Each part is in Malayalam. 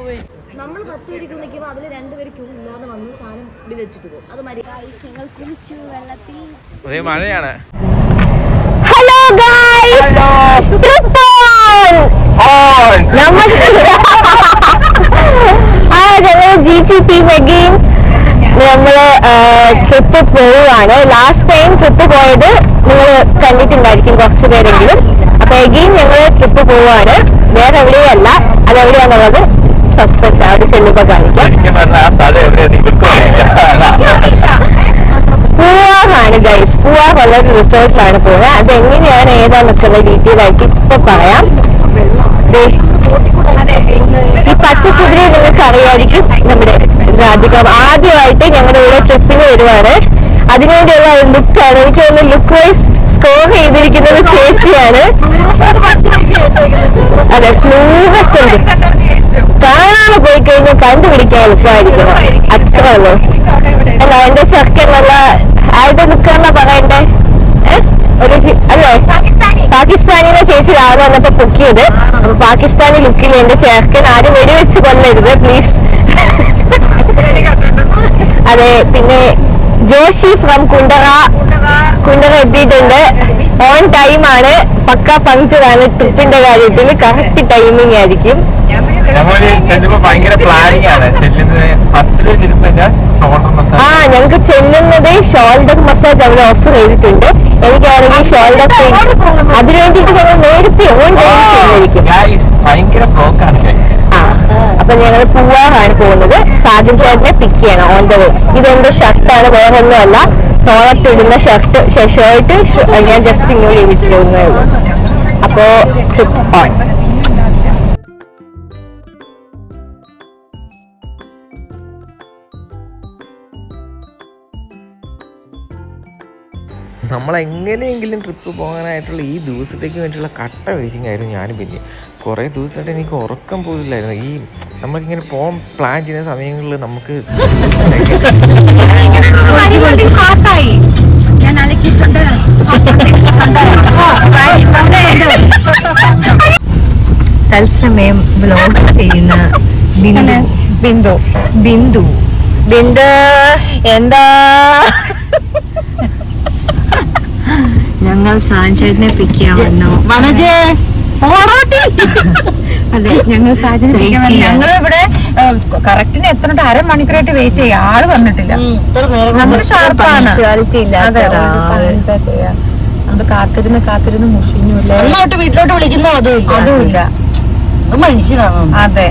നമ്മൾ പത്ത് പേര് നിൽക്കുമ്പോൾ അതിൽ രണ്ടുപേര് ക്യൂ ഇല്ലാതെ വന്ന് സാധനം ബില്ലടിച്ചിട്ട് പോകും. അത് മതി. ഞങ്ങൾ കുളിച്ചു വെള്ളത്തിൽ. അതേ മഴയാണ്. ഹലോ ഗായ്സ് നമ്മൾ ആ ഞങ്ങൾ ജി ജി ടീം അഗെയിൻ നമ്മൾ ട്രിപ്പ് പോവുകയാണ്. ലാസ്റ്റ് ടൈം ട്രിപ്പ് പോയത് നിങ്ങൾ കണ്ടിട്ടുണ്ടായിരിക്കും കുറച്ച് പേരെങ്കിലും. അപ്പൊ എഗെയിൻ ഞങ്ങൾ ട്രിപ്പ് പോവുകയാണ്. വേറെ എവിടെയല്ല അതെവിടെയാന്നുള്ളത് സസ്പെൻസ് അവിടെ ചെല്ലുമ്പോ കാണിക്കാം. പൂവാഹാണ് ഗൈസ് പൂവാ വളരെ റിസോർട്ടിലാണ് പോവുക. അത് എങ്ങനെയാണ് ഏതാന്നൊക്കെയുള്ള ഡീറ്റെയിൽ ആയിട്ട് ഇപ്പൊ പറയാം. ഈ പച്ചക്കുതിരി നിങ്ങൾക്ക് അറിയായിരിക്കും നമ്മുടെ രാധിക. ആദ്യമായിട്ട് ഞങ്ങളുടെ ഇവിടെ ട്രിപ്പിന് വരുവാണ്. അതിനുവേണ്ടിയുള്ള ഒരു ലുക്കാണ് എനിക്ക് തോന്നുന്നു ലുക്ക് വൈസ് സ്കോർ ചെയ്തിരിക്കുന്നത് ചേച്ചിയാണ്. അതെ ഫ്ലൂറസെന്റ് കാണാതെ പോയി കഴിഞ്ഞാൽ കണ്ടുപിടിക്കാൻ എളുപ്പമായിരിക്കും. അത്ര ഉള്ളൂ. അല്ല എന്റെ ചെറുക്കൻ നല്ല ആയുധ ലുക്കാണെന്നാ പറയണ്ടേ? ഒരു അല്ലേ? പാകിസ്ഥാനിലെ ചേച്ചി രാവിലെ വന്നപ്പോ പൊക്കിയത്. അപ്പൊ പാകിസ്ഥാനി ലുക്കിൽ എന്റെ ചേർക്കൻ ആരും വെടിവെച്ച് കൊല്ലരുത് പ്ലീസ് അതെ പിന്നെ ജോഷി ഫ്രം കുണ്ടറ. കുണ്ടറ എത്തിയിട്ടുണ്ട്. ഓൺ ടൈം ആണ്. പക്ക പങ്ക്ചറാണ് ട്രിപ്പിന്റെ കാര്യത്തിൽ കറക്റ്റ് ടൈമിംഗ് ആയിരിക്കും. ആ ഞങ്ങൾക്ക് ചെല്ലുന്നത് ഷോൾഡർ മസാജ് അവിടെ ഓഫർ ചെയ്തിട്ടുണ്ട്. എനിക്കാണെങ്കിൽ ഷോൾഡർ പെയിൻ അതിനു വേണ്ടിയിട്ട് ഞങ്ങൾ നേരത്തെ ഓൺ ടൈം അപ്പൊ ഞങ്ങൾ പൂവാറാണ് പോകുന്നത്. സാജൻ ചേട്ടനെ പിക്ക് ചെയ്യണം ഓൺ ദ വേ ഇതെന്റെ ഷർട്ടാണ് വേറെ ഒന്നുമല്ല തോളത്തിടുന്ന ഷർട്ട് ഷർട്ട് ഞാൻ ജസ്റ്റ് ഇങ്ങോട്ട് ഇരിക്കുന്നേ ഉള്ളൂ. അപ്പോ ട്രിപ്പ് ഓൺ നമ്മൾ എങ്ങനെയെങ്കിലും ട്രിപ്പ് പോകാനായിട്ടുള്ള ഈ ദിവസത്തേക്ക് വേണ്ടിയുള്ള കട്ട വെയിറ്റിംഗ് ആയിരുന്നു ഞാനും പിന്നെ. കുറേ ദിവസമായിട്ട് എനിക്ക് ഉറക്കം പോലില്ലായിരുന്നു ഈ നമ്മളിങ്ങനെ പോകാൻ പ്ലാൻ ചെയ്യുന്ന സമയങ്ങളിൽ നമുക്ക് തത്സമയം ബ്ലോഗ് ചെയ്യുന്ന ബിന്ദു. ബിന്ദു. ബിന്ദു. ബിന്ദു. എന്താ? ഞങ്ങൾ സാഞ്ചേട്ടനെ പിക്ക് ചെയ്യാൻ വന്നു? മനജേ അതെ ഞങ്ങൾ ഞങ്ങൾ ഇവിടെ കറക്റ്റിന് എത്ര അരമണിക്കൂറായിട്ട് വെയിറ്റ് ചെയ്യാം? ആൾ വന്നിട്ടില്ല. നമ്മൾ കാത്തിരുന്ന് കാത്തിരുന്ന് മുഷിഞ്ഞൂല്ലേ വീട്ടിലോട്ട് വിളിക്കുന്നോ അതും അതുമില്ല മനുഷ്യനാണോ. അതെ.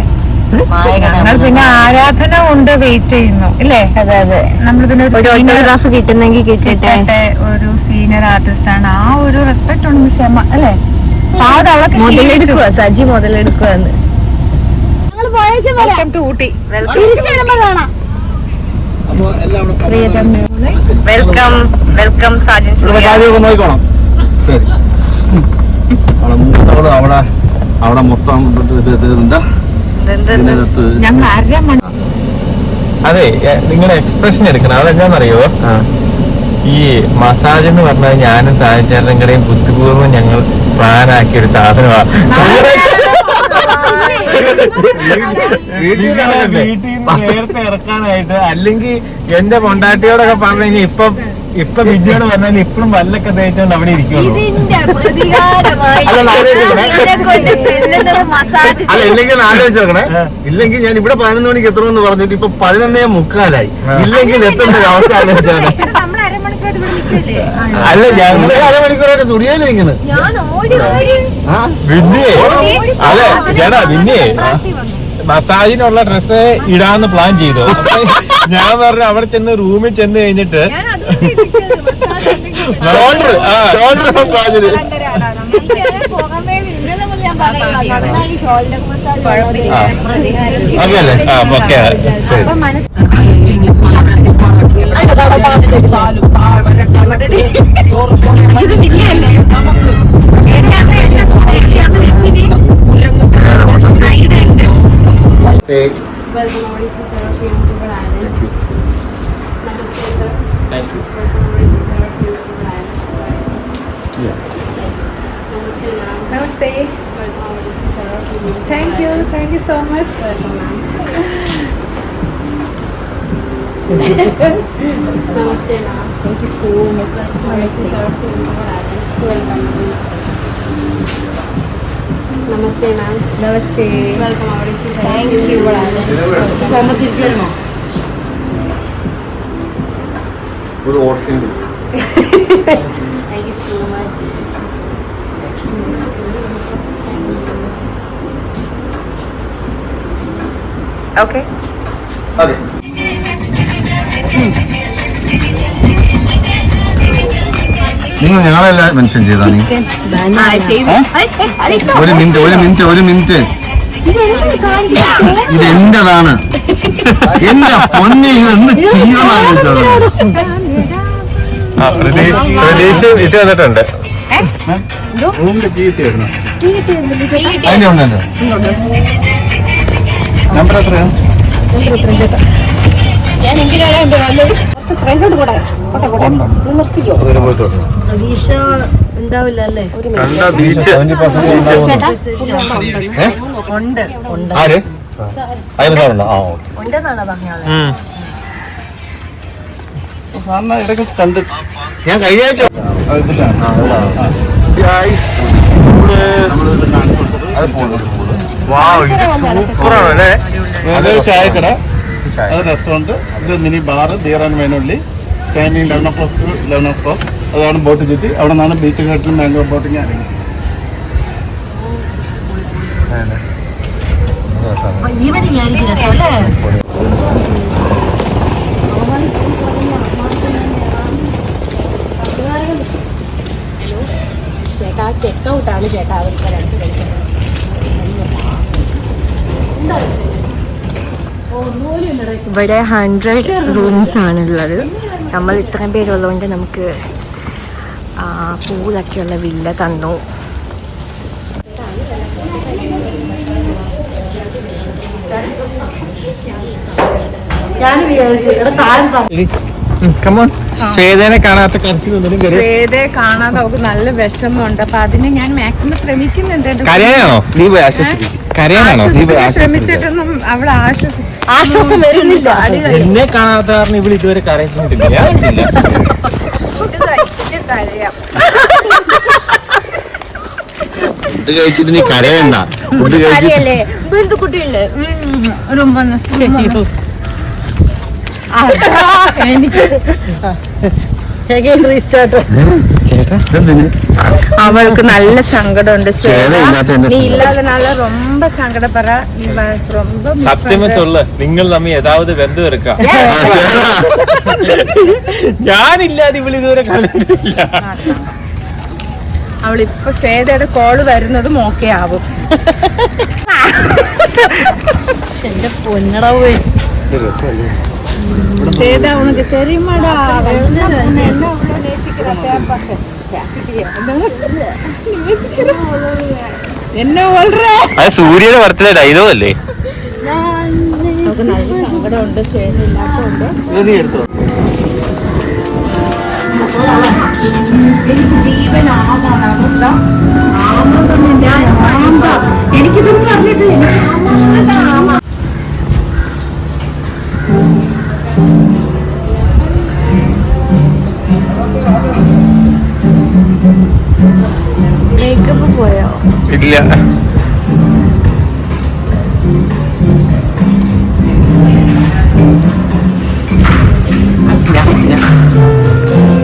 പിന്നെ ആരാധന ഉണ്ട് വെയിറ്റ് ചെയ്യുന്നു ഇല്ലേ അതെ അതെ നമ്മളിതിനൊരു പിന്നെ ഒരു ഓട്ടോഗ്രാഫ് കിട്ടുന്നെങ്കിൽ കിട്ടട്ടെ ഒരു സീനിയർ ആർട്ടിസ്റ്റ് ആണ് ആ ഒരു റെസ്പെക്ട് ഉണ്ട് ക്ഷമ അല്ലേ മുതലെടുക്കുക സജി മുതലെടുക്കുവാന്ന് വെൽക്കം വെൽക്കം വെൽക്കം സാജൻ നോക്കിക്കോണം ശരി അവിടെ അവിടെ അവിടെ മൊത്തം എന്താ ഇതിനകത്ത് ഞങ്ങൾ അര മണി അതെ നിങ്ങളുടെ എക്സ്പ്രഷൻ എടുക്കണം. അതെന്താണെന്നറിയോ? ഈ മസാജ് എന്ന് പറഞ്ഞാൽ ഞാനും സാഹചര്യം കൂടെയും ബുദ്ധിപൂർവം ഞങ്ങൾ പ്ലാൻ ആക്കിയ ഒരു സാധനമാണ് വീട്ടിൽ നിന്ന് നേരത്തെ ഇറക്കാനായിട്ട് അല്ലെങ്കിൽ എന്റെ പൊണ്ടാട്ടിയോടൊക്കെ പറഞ്ഞു കഴിഞ്ഞാൽ ഇപ്പം ഇപ്പൊ വിദ്യയോട് പറഞ്ഞാൽ ഇപ്പഴും വല്ലൊക്കെ തേച്ചോണ്ട് അവിടെ ഇരിക്കുള്ളൂ അല്ല, ഇല്ലെങ്കിൽ ആലോചിച്ച് നോക്കണേ. ഇല്ലെങ്കിൽ ഞാൻ ഇവിടെ പതിനൊന്ന് മണിക്ക് എത്തണമെന്ന് പറഞ്ഞിട്ട് ഇപ്പൊ പതിനൊന്നേ മുക്കാലായി. ഇല്ലെങ്കിൽ എത്തേണ്ട ഒരു അവസ്ഥ ആലോചിച്ചാണ് ഇവിടെ നിൽക്കില്ലേ? അല്ല ഞങ്ങൾ അരമണിക്കൂറായിട്ട് സ്റ്റുഡിയോയിൽ നിൽക്കുന്നത് ഞാൻ ഓടി ഓടി. അതെ ചേട്ടാ വിന്യേ മസാജിനുള്ള ഡ്രസ് ഇടാന്ന് പ്ലാൻ ചെയ്തു. ഞാൻ പറഞ്ഞു അവിടെ ചെന്ന് റൂമിൽ ചെന്ന് കഴിഞ്ഞിട്ട് ഞാൻ അല്ലേ? ഓക്കെ. മസാജിന് എനിക്ക് Thank you. വേണ്ടി ഇന്നലെ മുതൽ ഞാൻ പറയുക നന്നായി ഷോൾഡർ മസാജ് ആ. ഓക്കേ അല്ലേ? ആ ഓക്കെ ശരി ഏയ്, താങ്ക് യു സോ മച്ച് നമസ്തേ മാം നമസ്തേ വെൽക്കം അവിടെ താങ്ക് യു പോകുമ്പോൾ തിരിച്ചു വരണോ ഒരു ഓർക്കിംഗ് thank you so much okay അതെ. നിങ്ങൾ ഞങ്ങളെല്ലാം മെൻഷൻ ചെയ്താ നീ ഒരു മിനിറ്റ് ഒരു മിനിറ്റ് ഒരു മിനിറ്റ് ഇത് എന്റേതാണ്. എന്റെ പൊന്നെ ഇത് എന്ത് ചെയ്യണമെന്ന് ഞാൻ ആ പ്രതീക്ഷ പ്രതീക്ഷ ഇത് വന്നിട്ടുണ്ട് റൂമിന്റെ കീ തരണം അതിന്റെ ഉണ്ട് നമ്പർ എത്രയാ? പ്രതീക്ഷ ഉണ്ടാവില്ല അല്ലേ? ഉണ്ട്. ഉണ്ട്. ആര്? ആ ഓക്കെ. ഉണ്ടെന്നാണ് പറഞ്ഞത്. സാറിന് ഇടയ്ക്ക് കണ്ട് ഞാൻ കഴിഞ്ഞ ആഴ്ച സൂപ്പറാണ് അല്ലേ? ചായക്കട അത് റെസ്റ്റോറന്റ് ഇത് mini bar beer and വൈനുള്ളി timing eleven o'clock to eleven o'clock അതാണ് ബോട്ട് ചുറ്റി അവിടെ നിന്നാണ് ബീച്ച് ഘട്ടം മാംഗോ ബോട്ടിങ് ഈവനിങ് ആയിരിക്കും അല്ലേ? ചേട്ടാ ചെക്ക് ഔട്ടാണ് ചേട്ടാ അവർക്ക് രണ്ട് ഇവിടെ ഹൺഡ്രഡ് റൂംസ് ആണുള്ളത്. നമ്മൾ ഇത്രയും പേരുള്ളതുകൊണ്ട് നമുക്ക് പൂളൊക്കെയുള്ള വില്ല തന്നു. കാണാതെ അവൾക്ക് നല്ല വിഷമമുണ്ട്. അപ്പൊ അതിന് ഞാൻ മാക്സിമം ശ്രമിക്കുന്നുണ്ട്. ശ്രമിച്ചിട്ടൊന്നും അവൾ ആശ്വസി ആശ്വാസം വരുന്നില്ല. എന്നെ കാണാത്ത കാരണം ഇവിടെ ഇതുവരെ കരയിച്ചിട്ടില്ല ഫുഡ് കഴിച്ചിട്ട് നീ കരയണ്ട. ഫുഡ് വീണ്ടും കുട്ടിയുണ്ട്? ഒരു. എനിക്ക് ചേട്ടാ? എന്തിന് അവൾക്ക് നല്ല സങ്കടമുണ്ട്. உண்டு ரொம்ப ரொம்ப ചൊല്ല നിങ്ങൾ തമ്മിൽ ഏതാവത് ബന്ധം എടുക്കാം? ഞാനില്ലാതെ ഇവിടെ ഇതുവരെ അവളിപ്പൊ ശ്വേതയുടെ കോൾ വരുന്നതും ഓക്കെ ആവും. എന്റെ പൊന്നടവ്. ശ്വേത ഉണക്ക് തെരുമടാ എന്നെ അത് സൂര്യയുടെ പടത്തിലെ ഡൈലോഗ് അല്ലേ? എനിക്കിതൊന്നും പോയോ? ഇല്ല.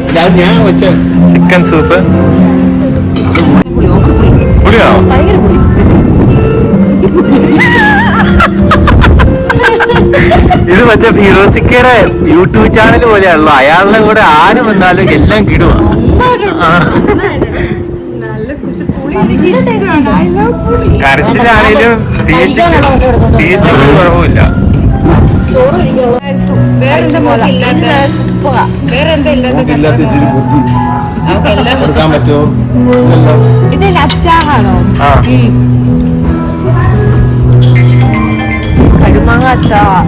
ഇല്ല, ഞാൻ വെച്ച ചിക്കൻ സൂപ്പ് പുളിയാണോ ഇത് മറ്റേ ഫിറോസിക്കയുടെ യൂട്യൂബ് ചാനൽ പോലെയാണല്ലോ. അയാളുടെ കൂടെ ആരും വന്നാലും എല്ലാം കിടുവാ. കരച്ചിലാണേലും തീറ്റയ്ക്ക് ബുദ്ധി. കൊടുക്കാൻ പറ്റുമോ. ഇതല്ല അച്ചാറാണോ? ആ. കടുമാങ്ങ അച്ചാറാ.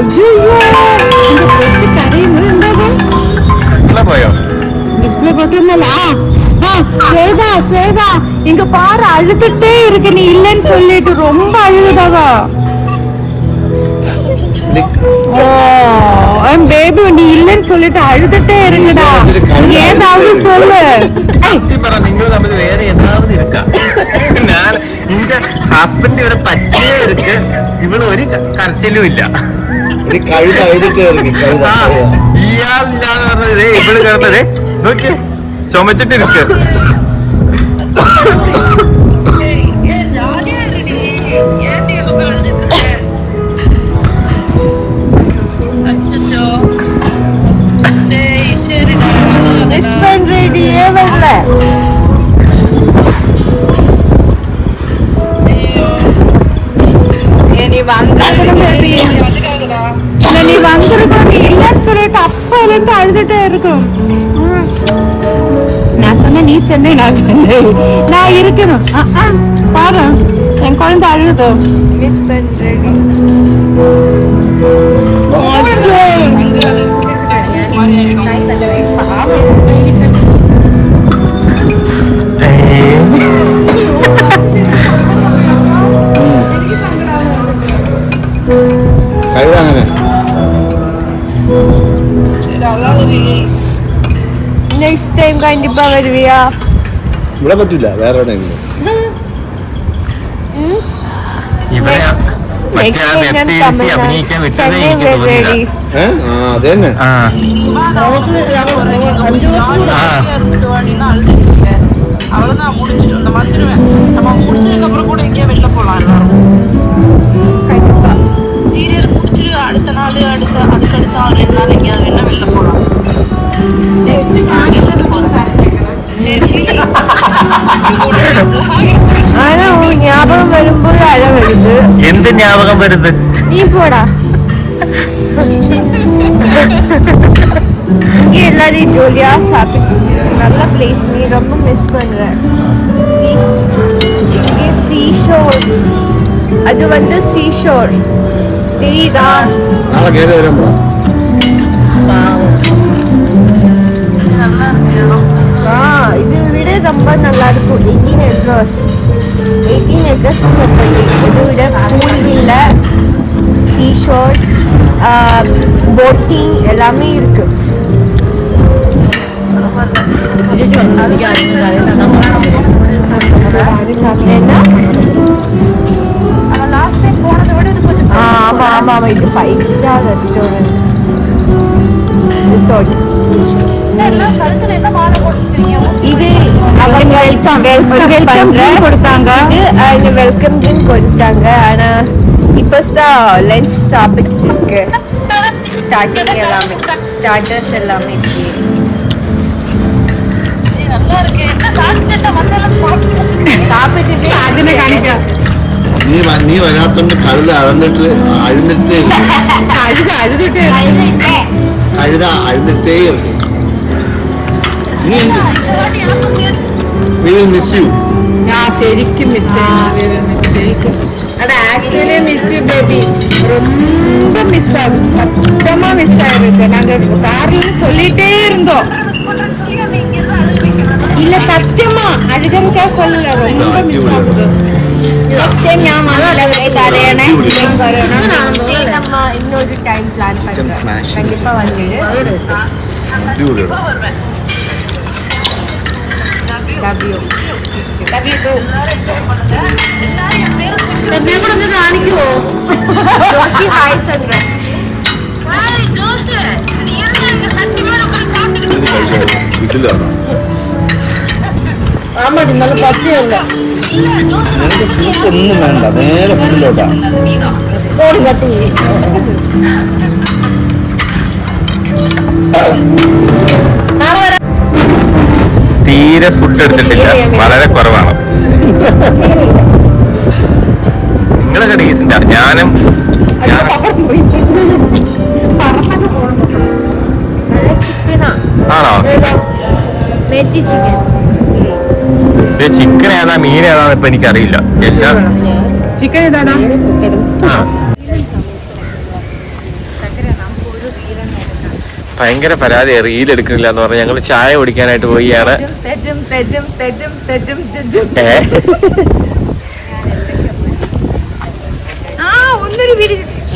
ஐயோ! இந்த பேச்சு கரையுமே என்னது டிஸ்பிளே ஸ்வேதா ஸ்வேதா இங்க பாரு அழுதுட்டே இருக்கு. நீ இல்லன்னு சொல்லிட்டு ரொம்ப அழுகுதாவா பேபி நீ இல்லன்னு சொல்லிட்டு அழுதுட்டே இருங்கடா. ஏதாவது சொல்லு. வேற ஏதாவது இருக்கா? എന്റെ ഹസ്ബൻഡ് ഇവിടെ പച്ചയവർക്ക് ഇവൾ ഒരു കരച്ചിലും ഇല്ല. ഇയാളില്ലാന്ന് പറഞ്ഞത് ഇവൾ ചുമച്ചിട്ടിരിക്ക. Yeah, நீ வந்திருக்கணும் baby. இல்ல, நீ வந்திருக்கணும் நீ இல்லைன்னு சொல்லிட்டு அப்ப இருந்து அழுதுட்டே இருக்கும். நான் சொன்னேன் நீ சென்னை நான் சென்னை. நான் இருக்கணும். பாரு. என் குழந்தை அழுது. மிஸ் பண்றடி கண்டிப்பா வருவியா ഇവിടെ പറ്റില്ല വേറെ എവിടെയെങ്കിലും ഇവിടെ മറ്റേ ആ വെബ് സീരീസ് അഭിനയിക്കാൻ വിട്ടതേ എനിക്ക് തോന്നിയില്ല ഏ ആ അത് തന്നെ ആ ആ அவ்வளவுதான் முடிஞ்சிடும் இந்த வந்துருவேன் நம்ம முடிச்சதுக்கு அப்புறம் கூட எங்கேயா வெளில போலாம் எல்லாரும் சீரியல் முடிச்சிட்டு அடுத்த நாள் அடுத்த அதுக்கு அடுத்த நாள் ரெண்டு நாள் எங்கேயாவது வேணா வெளில போலாம் சரி சரி ஆனா உன் ஞாபகம் வரும்போது அழ வருது എന്ത് ஞாபகம் വരുന്നത് நீ போடா இங்கே எல்லாரையும் ஜோலியா சாப்பிட்டு நல்ல பிளேஸ் நீ ரொம்ப மிஸ் பண்ற See? இங்கே சீஷோர் அது வந்து சீஷோர் தெரியுதா നാളെ കയറി വരാൻ ரொம்ப நல்லா இருக்கும் eighteen acres eighteen acres property இதை விட பூல் வில்ல சீஷோர் போட்டிங் எல்லாமே இருக்கு என்ன ஆ, ஆமா ஆமா ஆமா இது ஃபைவ் ஸ்டார் ரெஸ்டாரண்ட் ரிசார்ட் இது அவங்க வெல்கம் வெல்கம் கொடுத்தாங்க. இது வெல்கம் ட்ரிங்க் கொடுத்தாங்க. ஆனா இப்போ தான் லஞ்ச் சாப்பிட்டு இருக்கு. ஸ்டார்டிங் எல்லாமே. ஸ்டார்டர்ஸ் எல்லாமே. இருக்கு. நீ வராத்தோன்னு கழுத அழுந்துட்டு அழுந்துட்டே இருக்கு. அழுத அழுதுட்டு அழுதா அழுதுட்டே இருக்கு. ഞാൻ ശരിക്കും മിസ് ശരിക്കും അത് ആക്ച്വലി മിസ് യു பேபி ரொம்ப மிஸ் ஆகுது சத்தமா மிஸ் ஆயிருக்கு நாங்க கார்ல சொல்லிட்டே இருந்தோம் இல்ல சத்தியமா அழுகிறதுக்கா சொல்லல ரொம்ப மிஸ் ஆகுது நெக்ஸ்ட் டைம் ഞാൻ വന്നില്ല കരയണേ ഞാൻ വരണം Next day நம்ம இன்னொரு டைம் பிளான் பண்றோம் smash. கண்டிப்பா வந்துடு ലവ് യു എന്നെ കൂടെ ഒന്ന് കാണിക്കുമോ ജോഷി ഹായ് സംഘ ആമാടി നല്ല പച്ചയല്ല ഒന്നും വേണ്ട. നേരെ ഫുഡിലോട്ടാ ഓടി കട്ടി Thank you. തീരെ ഫുഡ് എടുത്തിട്ടില്ല. വളരെ കുറവാണ്. നിങ്ങളൊക്കെ ഡീസന്റ് ആണ്. ഞാനും ആണോ? ചിക്കൻ ഏതാ മീൻ ഏതാന്ന് ഇപ്പൊ എനിക്കറിയില്ല. ചിക്കൻ ഏതാണോ ഭയങ്കര പരാതി റീൽ എടുക്കുന്നില്ല എന്ന് പറഞ്ഞ് ഞങ്ങൾ ചായ കുടിക്കാനായിട്ട് പോയിയാണ്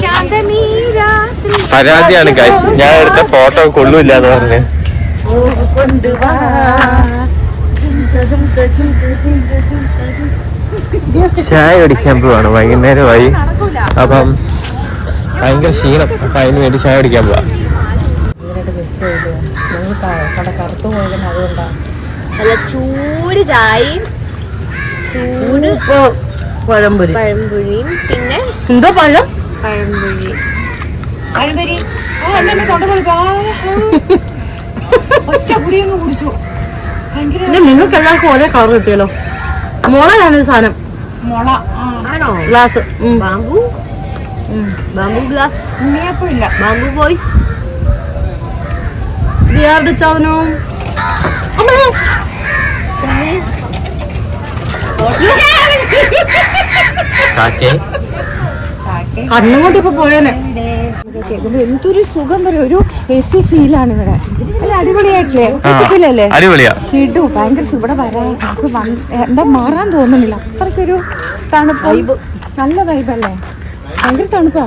ശാന്തമീ പരാതിയാണ് ഗൈസ് ഞാൻ എടുത്ത ഫോട്ടോ കൊള്ളൂല്ല എന്ന് പറഞ്ഞ് ചായ കുടിക്കാൻ പോവാണ്. വൈകുന്നേരമായി. അപ്പം ഭയങ്കര ക്ഷീണം. അപ്പൊ അതിന് വേണ്ടി ചായ കുടിക്കാൻ പോവാ. നല്ല ചൂട് ചായയും ചൂട് പഴംപൊരി. പഴംപൊഴിയും പിന്നെ എന്തോ പഴം? പഴംപൊരി. പഴംപൊരി? നിങ്ങൾക്ക് എല്ലാവർക്കും ഒരേ കളർ കിട്ടിയല്ലോ. മുളയാണ് സാധനം. മുള ആണോ? Glass. Bamboo bamboo glass? Bamboo boys? ബിയാറുടെ ചവനവും കണ്ണുകൊണ്ട് കണ്ണും കൊണ്ട് ഇപ്പൊ പോയേനെ എന്തൊരു സുഖം പറയും ഒരു എ സി ഫീലാണ് ഇവിടെ. അല്ല അടിപൊളിയായിട്ടില്ലേ? ഫീലല്ലേ അടിപൊളിയാ. കിട്ടും ഭയങ്കര സുഖം. ഇവിടെ വരാൻ എന്താ മാറാൻ തോന്നുന്നില്ല. അത്രയ്ക്കൊരു തണുപ്പ്. നല്ല വൈബല്ലേ ഭയങ്കര തണുപ്പാ.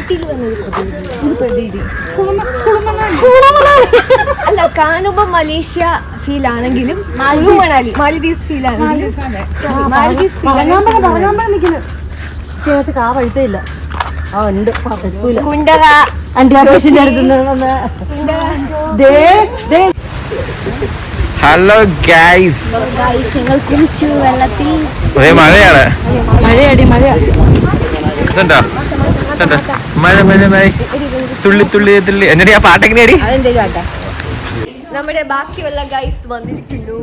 ഊട്ടിയിൽ അല്ല കാണുമ്പോ മലേഷ്യ ഫീൽ ആണെങ്കിലും മണാലി മാലിദ്വീപ്സ് ഫീൽ ആണെങ്കിലും. മാലിദ്വീപ്സ് ഫീൽ ചേച്ചക്ക് ആ വഴുത്തയില്ല ആ ഉണ്ട്. കുണ്ടറ അപ്പേശിന്റെ അടുത്ത് ദേ ദേ. ഹലോ ഗൈസ് ഗൈസ് ഞങ്ങൾ കുളിച്ചു വെള്ളത്തിൽ. മഴയാണ്. മഴയടി മഴ. ഇതുണ്ടോ? ഇതുണ്ടോ? മഴ മഴ മഴ തുള്ളി തുള്ളി തുള്ളി എന്നിട്ട് ആ പാട്ടൊക്കെ അടി നമ്മുടെ ബാക്കിയുള്ള ഗൈസ് വന്നിരിക്കുന്നു.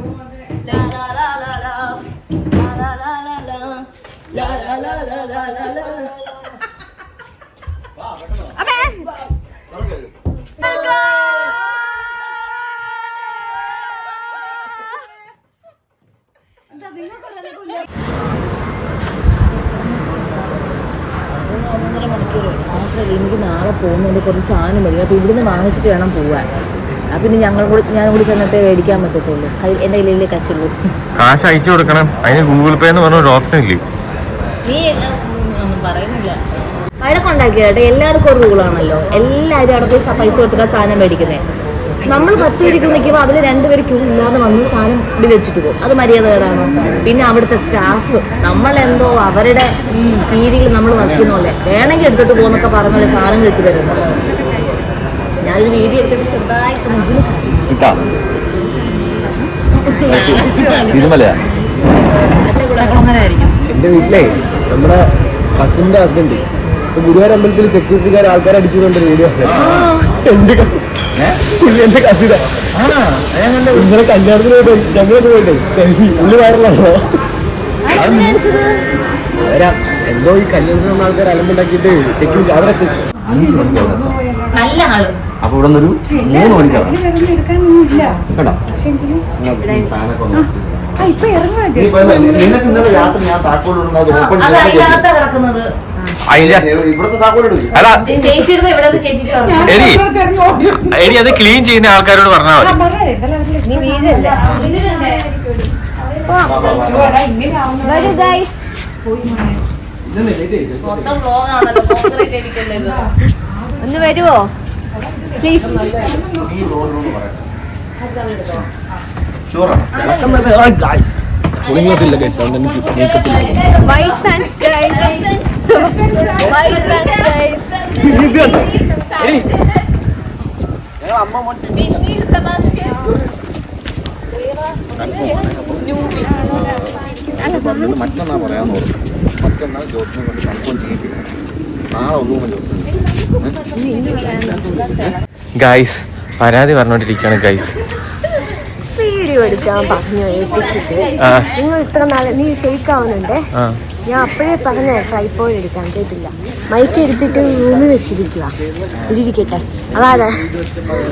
ഒന്നര മണിക്കൂർ എനിക്ക് നാളെ പോകുന്നതിന്റെ കുറച്ച് സാധനം വരും അപ്പോൾ ഇവിടുന്ന് വാങ്ങിച്ചിട്ട് വേണം പോവാൻ. അപ്പം പിന്നെ ഞങ്ങൾ കൂടി ഞാൻ കൂടി ചെന്നിട്ട് മേടിക്കാൻ പറ്റത്തുള്ളൂ. എന്റെ എന്റെ കയ്യിലേ കച്ചുള്ളൂ. കാശ് അയച്ചു കൊടുക്കണം. അതിന് ഗൂഗിൾ പേ എന്ന് പറഞ്ഞ ഒരു ഓപ്ഷൻ ഇല്ലേ? നീ പറയുന്നില്ല. വഴക്കുണ്ടാക്കി കേട്ടോ. എല്ലാവർക്കും ഒരു റൂളാണല്ലോ എല്ലാവരും അവിടെ പോയി പൈസ കൊടുക്കാൻ സാധനം മേടിക്കുന്നത് നമ്മൾ പത്ത് പേരിക്ക് നിൽക്കുമ്പോൾ അതിൽ രണ്ടുപേര് ക്യൂ ഇല്ലാതെ വന്ന് സാധനം ബില്ലടിച്ചിട്ട് പോകും. അത് മര്യാദകേടാണോ. പിന്നെ അവിടുത്തെ സ്റ്റാഫ് നമ്മളെന്തോ അവരുടെ കീഴിൽ നമ്മൾ വയ്ക്കുന്നുള്ളേ വേണമെങ്കിൽ എടുത്തിട്ട് പോകുന്നൊക്കെ പറഞ്ഞല്ലേ സാധനം കിട്ടി തരുന്നു. ഞാനൊരു വീഡിയോ എടുത്തിട്ട് ചെറുതായിട്ട് എന്റെ വീട്ടിലെ നമ്മുടെ ഹസ്ബൻഡ് ഹസ്ബൻഡ് ഗുരുവായൂർ അമ്പലത്തിൽ സെക്യൂരിറ്റിക്കാർ ആൾക്കാരെ അടിച്ചുകൊണ്ട് വീഡിയോ എന്റെ ക- പുള്ളി എന്റെ കസിത നിങ്ങളെ കല്യാണത്തിന് പോയിട്ട് ഞങ്ങളൊക്കെ പോയിട്ടേ സെൽഫി പുള്ളി വൈറലാണോ അവരാ എന്തോ ഈ കല്യാണത്തിന് വന്ന ആൾക്കാർ അലമ്പുണ്ടാക്കിയിട്ട് സെക്യൂരിറ്റി അവരെ നല്ല ആൾ. അപ്പൊ ഇവിടെ നിന്നൊരു മൂന്ന് മണിക്കാണ് കേട്ടോ നിനക്ക് ഇന്നലെ രാത്രി ഞാൻ താക്കോൽ ഇടുന്നത് ഓപ്പൺ കിടക്കുന്നത്. അതിന്റെ അല്ല എടി എടി അത് ക്ലീൻ ചെയ്യുന്ന ആൾക്കാരോട് പറഞ്ഞാൽ മതി. ഒന്ന് വരുവോ? Please white pants guys white pants guys പറഞ്ഞിട്ട് മറ്റന്നാ പറയാൻ ഓർമ്മ മറ്റന്നാൾ ജോസിനെ കൊണ്ട് കൺഫേം ചെയ്യിപ്പിക്കണം നാളെ ഒന്നും ജോസിനെ ഗൈസ് പരാതി പറഞ്ഞോണ്ടിരിക്കുകയാണ് ഗൈസ് വീഡിയോ എടുക്കാൻ പറഞ്ഞു ഏൽപ്പിച്ചിട്ട്. നിങ്ങൾ ഇത്ര നാളെ നീ ഷെയ്ക്കാവുന്നുണ്ടേ ആ. ഞാൻ അപ്പോഴേ പറഞ്ഞ ട്രൈപ്പോഡ് എടുക്കാൻ കേട്ടില്ല. മൈക്ക് എടുത്തിട്ട് റൂമിൽ വെച്ചിരിക്കുക ഇരിക്കട്ടെ. അതാണ്.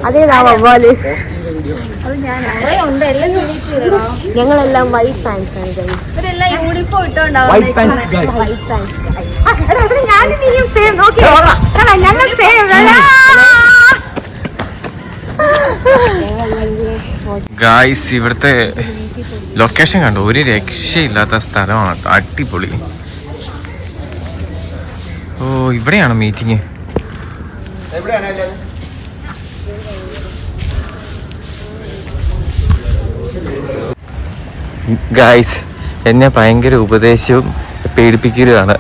അതേതാ വവ്വാൽ? ഞങ്ങളെല്ലാം വൈറ്റ് പാൻസ് ആണ് white pants guys white pants ഞങ്ങൾ same. ഗായ്സ് ഇവിടുത്തെ ലൊക്കേഷൻ കണ്ടു? ഒരു രക്ഷയില്ലാത്ത സ്ഥലമാണ്. അടിപൊളി. ഓ ഇവിടെയാണ് മീറ്റിങ് ഗായ്സ് എന്നെ ഭയങ്കര ഉപദേശവും പേടിപ്പിക്കലുമാണ്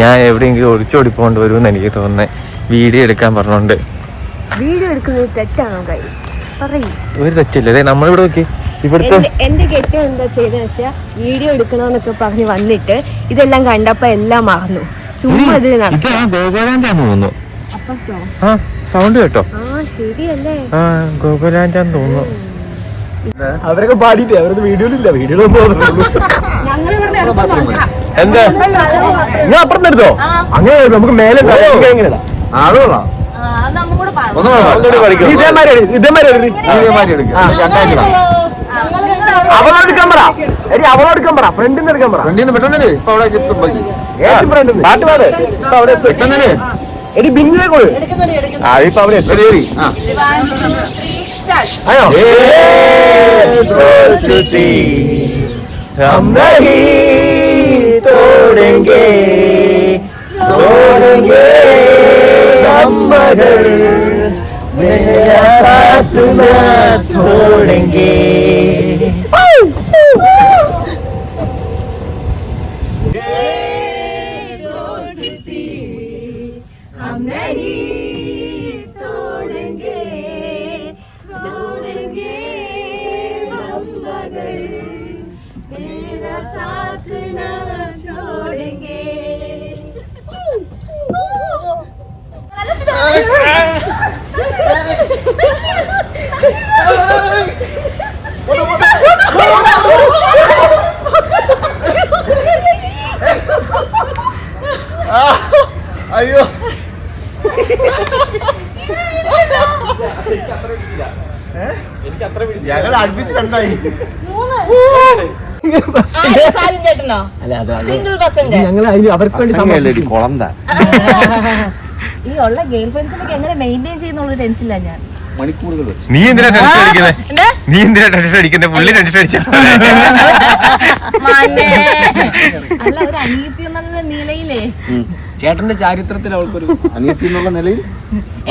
ഞാൻ എവിടെയെങ്കിലും ഒളിച്ചോടി പോകേണ്ടി വരുമെന്ന് എനിക്ക് തോന്നുന്നത് വീഡിയോ എടുക്കാൻ പറഞ്ഞോണ്ട്. വീഡിയോ എടുക്കുന്നത് തെറ്റാണോ ഗൈസ് ഒരു തെറ്റില്ല. അതെ നമ്മളിവിടെ നോക്കി. ഇവിടുത്തെ എന്റെ- കെട്ടിയ എന്താ ചെയ്തെന്ന് വെച്ചാൽ വീഡിയോ എടുക്കണമെന്നൊക്കെ പറഞ്ഞ് വന്നിട്ട് ഇതെല്ലാം കണ്ടപ്പോ എല്ലാം മറന്നു. ചുമ്മാ ഇത് ഗോകുലാന്റാന്ന് തോന്നുന്നു. ആ സൗണ്ട് കേട്ടോ? ആ ശരിയല്ലേ? ആ ഗോകുലാന്റാന്ന് തോന്നുന്നു. അവരൊക്കെ പാടിയിട്ടേ അവരത് വീഡിയോയിലില്ല. വീഡിയോയിലൊന്നും എന്താ? ഞാൻ അപ്പുറത്തെടുത്തോ അങ്ങനെ നമുക്ക് മേലെ എങ്ങനെയാ അതുകൊള്ളാം നമ്മ കൂടെ പാടാം ഒന്ന് വേണം. ഇതേമാതിരി ഇതേമാതിരി ഇതേമാതിരി എടുക്ക്. രണ്ടായിട്ട് ഇടാം. അവളോട് എടുക്കാൻ പറ എടി അവളോട് എടുക്കാൻ പറ ഫ്രണ്ടിന്ന് എടുക്കാൻ പറ ഫ്രണ്ടിൽ നിന്ന് പെട്ടെന്നല്ലേ ഇപ്പൊ അവിടെ എത്തും ബാക്കി ഏറ്റവും ഫ്രണ്ടിന്ന് പാട്ട് പാട് ഇപ്പൊ അവിടെ എത്തും. പെട്ടെന്നല്ലേ എടി ബിന്നിനെ കൊള്ളു അതിപ്പോ അവിടെ എത്തും. ശരി ശരി ആ ആയോ हम नहीं तोड़ेंगे तोड़ेंगे हम मगर मेरा साथ न छोड़ेंगे അയ്യോ. ഞങ്ങൾ അടുപ്പിച്ച് ബസ്സിന്റെ ഞങ്ങൾ അതിന് അവർക്ക് വേണ്ടി ഈ ഉള്ള ഗേൾ ഫ്രണ്ട്സിനൊക്കെ എങ്ങനെ മെയിന്റെയിൻ ചെയ്യുന്നുള്ള ടെൻഷനില്ല ഞാൻ. നീ എന്തിനാ ടെൻഷൻ അടിക്കുന്നത് എന്താ നീ എന്തിനാ ടെൻഷൻ അടിക്കുന്നത് പുള്ളി ടെൻഷൻ അടിച്ച മാനേ. അല്ല ഒരു അനീതി എന്നുള്ള നിലയിലേ. ചേട്ടന്റെ ചാരിത്രത്തിൽ അവൾക്കൊരു അനിയത്തി എന്നുള്ള നിലയിൽ?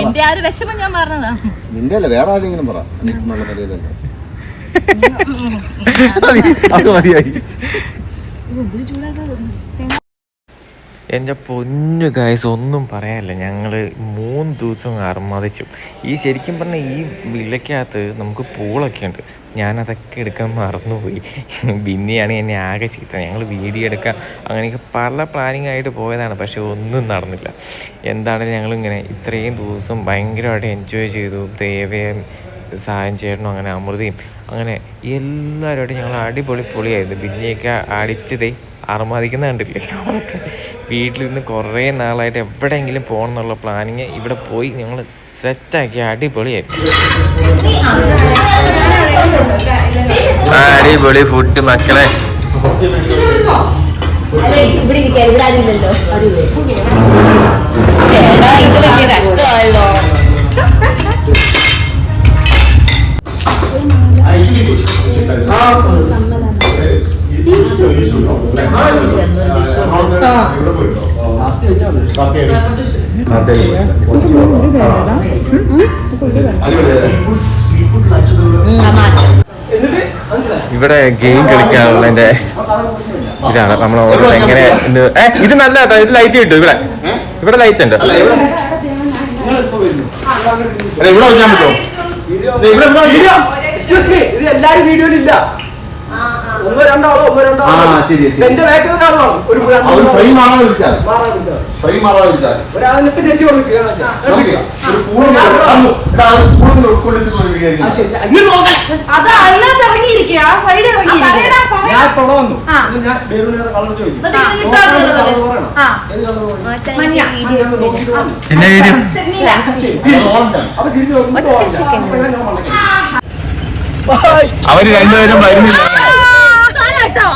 എന്റെ ആ ഒരു വിഷമം ഞാൻ പറഞ്ഞതാ നിന്റെ അല്ല വേറെ ആരെങ്കിലും പറ. അനിയത്തി എന്നുള്ള നിലയിലല്ല അത് മതിയായി എന്റെ പൊന്നു ഗായസ് ഒന്നും പറയാനില്ല. ഞങ്ങൾ മൂന്ന് ദിവസം അർമാദിച്ചു ഈ ശരിക്കും പറഞ്ഞാൽ ഈ വില്ലക്കകത്ത് നമുക്ക് പൂളൊക്കെ ഉണ്ട്. ഞാനതൊക്കെ എടുക്കാൻ മറന്നുപോയി. ബിന്നിയാണ് എന്നെ ആകെ ചീത്ത. ഞങ്ങൾ വീഡിയോ എടുക്കാൻ അങ്ങനെയൊക്കെ പല പ്ലാനിങ് ആയിട്ട് പോയതാണ് പക്ഷെ ഒന്നും നടന്നില്ല. എന്താണെങ്കിലും ഞങ്ങളിങ്ങനെ ഇത്രയും ദിവസം ഭയങ്കരമായിട്ട് എൻജോയ് ചെയ്തു. ദേവയും സഹായം ചേട്ടനും അങ്ങനെ അമൃതയും അങ്ങനെ എല്ലാവരുമായിട്ട് ഞങ്ങൾ അടിപൊളി പൊളിയായിരുന്നു. ബിന്നിയൊക്കെ അടിച്ചതേ അർമാദിക്കുന്ന കണ്ടില്ലേ? അവർക്ക് നിന്ന് കുറേ നാളായിട്ട് എവിടെയെങ്കിലും പോകണം എന്നുള്ള പ്ലാനിങ് ഇവിടെ പോയി ഞങ്ങൾ സെറ്റാക്കി അടിപൊളിയായിരുന്നു അടിപൊളി ഫുഡ് മക്കളെ. അല്ലെ ഇവിടെ ഗെയിം കളിക്കാനുള്ളതിന്റെ ഇതാണ്. നമ്മൾ എങ്ങനെ ഇത് ഏ ഇത് നല്ല കേട്ടോ. ഇത് ലൈറ്റ് കിട്ടും ഇവിടെ. ഇവിടെ ലൈറ്റ് ഉണ്ട്. ഇവിടെ ഇവിടെ എല്ലാരും വീഡിയോയിലില്ല ഒരാൾ ഒരു അവർ രണ്ടുപേരും വരുന്നില്ല. കേട്ടോ.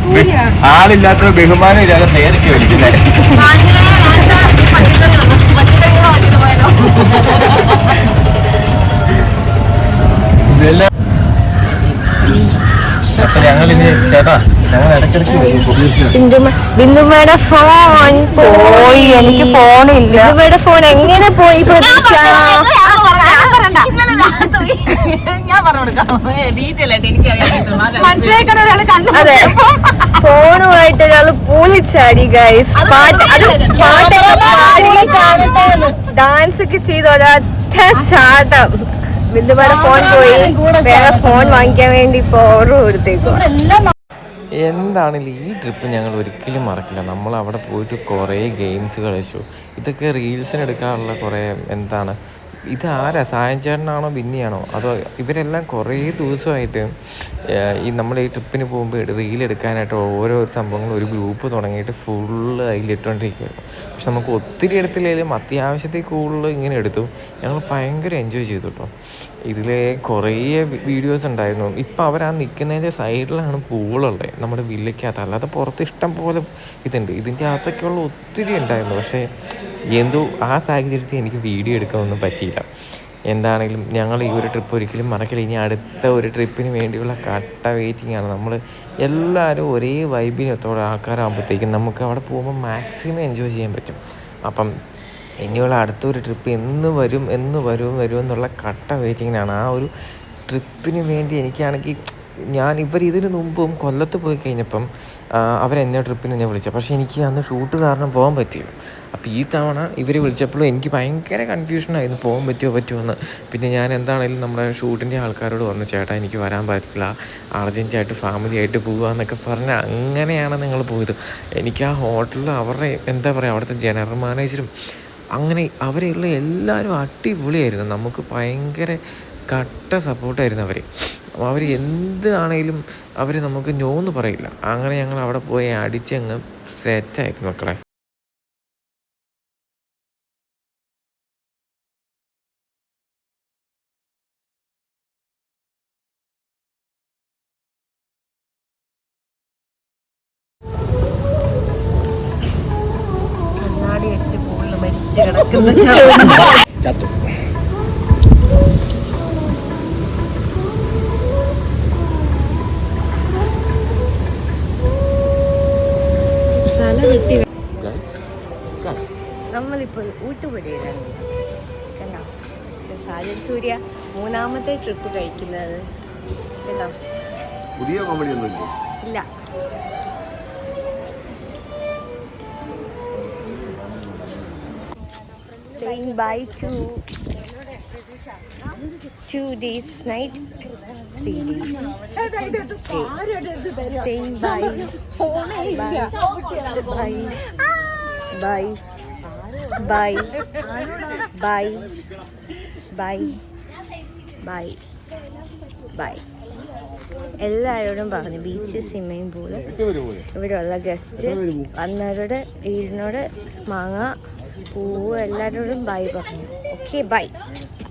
സൂര്യ. ആളില്ലാത്ത ബഹുമാനം ഇല്ലാതെ പേരൊക്കെ വിളിക്കുന്നേ ബിന്ദുമ്മയുടെ ഫോൺ പോയി. എനിക്ക് ഫോണില്ല ബിന്ദുമ്മയുടെ ഫോൺ എങ്ങനെ പോയി പ്രതീക്ഷ? ഞാൻ പറഞ്ഞു കൊടുക്കാം ഡീറ്റെയിൽ ആയിട്ട് ഒരാൾ കണ്ടു അതെ ഫോണുമായിട്ട് ഒരാൾ പൂലിച്ചാടി ഗൈസ് പാട്ട് അത് പാട്ടൊക്കെ പാടി ഡാൻസ് ഒക്കെ ചെയ്ത്. ഒരൊറ്റ ചാട്ടം. വരെ ഫോൺ പോയി. വേറെ ഫോൺ വാങ്ങിക്കാൻ വേണ്ടി ഇപ്പൊ ഓർഡർ കൊടുത്തേക്കോ എന്താണെങ്കിലും ഈ ട്രിപ്പ് ഞങ്ങൾ ഒരിക്കലും മറക്കില്ല. നമ്മൾ അവിടെ പോയിട്ട് കുറേ ഗെയിംസ് കളിച്ചു ഇതൊക്കെ റീൽസിന് എടുക്കാനുള്ള കുറേ എന്താണ് ഇതാരാ? സായം ചേട്ടനാണോ? ബിന്നിയാണോ? അതോ ഇവരെല്ലാം കുറേ ദിവസമായിട്ട് ഈ നമ്മൾ ഈ ട്രിപ്പിന് പോകുമ്പോൾ റീൽ എടുക്കാനായിട്ട് ഓരോ സംഭവങ്ങളും ഒരു ഗ്രൂപ്പ് തുടങ്ങിയിട്ട് ഫുള്ള് അതിലിട്ടുകൊണ്ടിരിക്കുകയായിരുന്നു പക്ഷെ നമുക്ക് ഒത്തിരി എടുത്തില്ലെങ്കിലും അത്യാവശ്യത്തിൽ കൂടുതൽ ഇങ്ങനെ എടുത്തു. ഞങ്ങൾ ഭയങ്കര എൻജോയ് ചെയ്തു കേട്ടോ ഇതിൽ കുറേ വീഡിയോസ് ഉണ്ടായിരുന്നു. ഇപ്പോൾ അവർ ആ നിൽക്കുന്നതിന്റെ സൈഡിലാണ് പൂളുള്ളത് നമ്മുടെ വില്ലയ്ക്കകത്ത്. അല്ലാതെ പുറത്ത് ഇഷ്ടം പോലെ ഇതുണ്ട്. ഇതിന്റെ അകത്തൊക്കെയുള്ള ഒത്തിരി ഉണ്ടായിരുന്നു. പക്ഷേ എന്തോ ആ സാഹചര്യത്തിൽ എനിക്ക് വീഡിയോ എടുക്കാനൊന്നും പറ്റിയില്ല. എന്താണെങ്കിലും ഞങ്ങൾ ഈ ഒരു ട്രിപ്പ് ഒരിക്കലും മറക്കില്ല. ഇനി അടുത്ത ഒരു ട്രിപ്പിന് വേണ്ടിയുള്ള കട്ട വെയിറ്റിംഗ് ആണ്. നമ്മൾ എല്ലാവരും ഒരേ വൈബിനൊത്തോടെ ആൾക്കാരാകുമ്പോഴത്തേക്കും നമുക്ക് അവിടെ പോകുമ്പോൾ മാക്സിമം എൻജോയ് ചെയ്യാൻ പറ്റും. അപ്പം ഇനിയുള്ള അടുത്തൊരു ട്രിപ്പ് എന്ന് വരും എന്ന് വരും വരും എന്നുള്ള കട്ട വെയിറ്റിങ്ങിനാണ് ആ ഒരു ട്രിപ്പിന് വേണ്ടി എനിക്കാണെങ്കിൽ ഞാൻ ഇവർ ഇതിന് മുമ്പും കൊല്ലത്ത് പോയി കഴിഞ്ഞപ്പം അവരെന്നെ ട്രിപ്പിന് എന്നെ വിളിച്ചത് പക്ഷേ എനിക്ക് അന്ന് ഷൂട്ട് കാരണം പോകാൻ പറ്റിയില്ല. അപ്പോൾ ഈ തവണ ഇവർ വിളിച്ചപ്പോഴും എനിക്ക് ഭയങ്കര കൺഫ്യൂഷനായിരുന്നു പോകാൻ പറ്റുമോ പറ്റുമോ എന്ന്. പിന്നെ ഞാൻ എന്താണെങ്കിലും നമ്മുടെ ഷൂട്ടിന്റെ ആൾക്കാരോട് വന്ന ചേട്ടാ എനിക്ക് വരാൻ പറ്റില്ല. അർജന്റായിട്ട് ഫാമിലി ആയിട്ട് പോകുക എന്നൊക്കെ പറഞ്ഞ് അങ്ങനെയാണ് നിങ്ങൾ പോയത്. എനിക്ക് ആ ഹോട്ടലിൽ അവരുടെ എന്താ പറയുക അവിടുത്തെ ജനറൽ മാനേജരും അങ്ങനെ അവരെയുള്ള എല്ലാവരും അടിപൊളിയായിരുന്നു. നമുക്ക് ഭയങ്കര കട്ട സപ്പോർട്ടായിരുന്നു അവർ അവർ എന്താണേലും അവർ നമുക്ക് നോ എന്ന് പറയില്ല. അങ്ങനെ ഞങ്ങൾ അവിടെ പോയി അടിച്ചങ്ങ് സെറ്റായിരുന്നു മക്കളെ. നമ്മളിപ്പോൾ ഊട്ടുപുഴയിലാണ്. കണ്ടോ? സാജൻ സൂര്യ മൂന്നാമത്തെ ട്രിപ്പ് കഴിക്കുന്നത്. കണ്ടോ? പുതിയ കോമഡി ഒന്നും ഇല്ല? saying bye to two days night. Saying bye bye bye bye bye bye bye എല്ലാവരോടും പറഞ്ഞു ബീച്ച് സ്വിമ്മിംഗ് പൂൾ ഇവിടെയുള്ള ഗസ്റ്റ് വന്നവരോട് വീടിനോട് മാങ്ങ പൂവ് എല്ലാവരോടും ബൈ പറഞ്ഞു. Okay bye